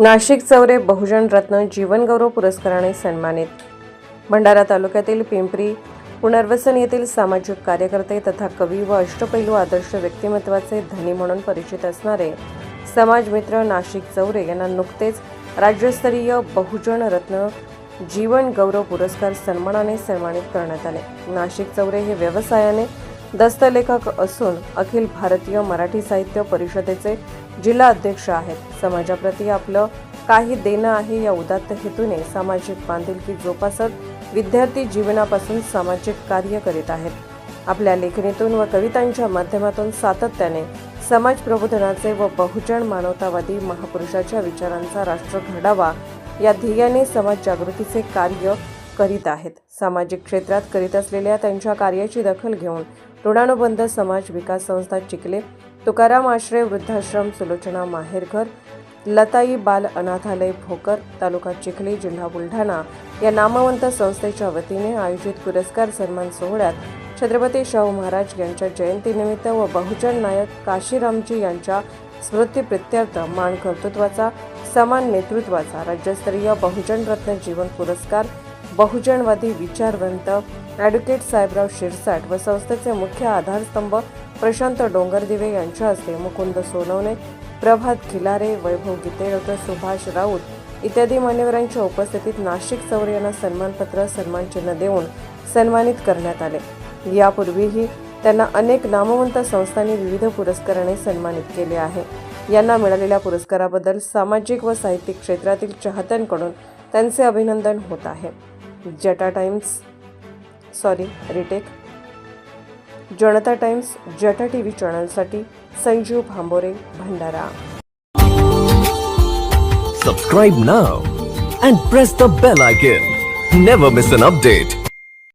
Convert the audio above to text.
नाशिक चौरे बहुजन रत्न जीवनगौरव पुरस्काराने सन्मानित. भंडारा तालुक्यातील पिंपरी पुनर्वसन येथील सामाजिक कार्यकर्ते तथा कवी व अष्टपैलू आदर्श व्यक्तिमत्वाचे धनी म्हणून परिचित असणारे समाजमित्र नाशिक चौरे यांना नुकतेच राज्यस्तरीय बहुजन रत्न जीवन गौरव पुरस्कार सन्मानाने सन्मानित करण्यात आले. नाशिक चौरे हे व्यवसायाने दस्तलेखक असून अखिल भारतीय मराठी साहित्य परिषदेचे जिल्हा अध्यक्ष आहेत. समाजाप्रती आपलं काही देणं आहे या उदात्त हेतूने सामाजिक बांधिलकी जोपासत विद्यार्थी जीवनापासून सामाजिक कार्य करीत आहेत. आपल्या लेखणीतून व कवितांच्या माध्यमातून सातत्याने समाज प्रबोधनाचे व बहुजन मानवतावादी महापुरुषाच्या विचारांचा राष्ट्र घडावा या ध्येयाने समाज जागृतीचे कार्य करीत आहेत. सामाजिक क्षेत्रात करीत असलेल्या त्यांच्या कार्याची दखल घेऊन ऋणानुबंध समाज विकास संस्था चिखले तुकाराम आश्रय वृद्धाश्रम सुलोचना माहेरघर लताई बाल अनाथालय भोकर तालुका चिखली जिल्हा बुलढाणा या नामवंत संस्थेच्या वतीने आयोजित पुरस्कार सन्मान सोहळ्यात छत्रपती शाहू महाराज यांच्या जयंतीनिमित्त व बहुजन नायक काशीरामजी यांच्या स्मृतीप्रित्यर्थ मान कर्तृत्वाचा समान नेतृत्वाचा राज्यस्तरीय बहुजन रत्न जीवन पुरस्कार बहुजनवादी विचारवंत ॲडव्होकेट साहेबराव शिरसाट व संस्थेचे मुख्य आधारस्तंभ प्रशांत डोंगरदिवे यांच्या हस्ते मुकुंद सोनवणे प्रभात खिलारे वैभव गीते डॉक्टर सुभाष राऊत इत्यादी मान्यवरांच्या उपस्थितीत नाशिक चौरे यांना सन्मानपत्र सन्मानचिन्ह देऊन सन्मानित करण्यात आले. यापूर्वीही त्यांना अनेक नामवंत संस्थांनी विविध पुरस्काराने सन्मानित केले आहे. यांना मिळालेल्या पुरस्काराबद्दल सामाजिक व साहित्यिक क्षेत्रातील चाहत्यांकडून त्यांचे अभिनंदन होत आहे. जटा times sorry retake Janata times जटा T V चॅनलसाठी Sanjeev Bhambore Bhandara. Subscribe now and press the bell icon never miss an update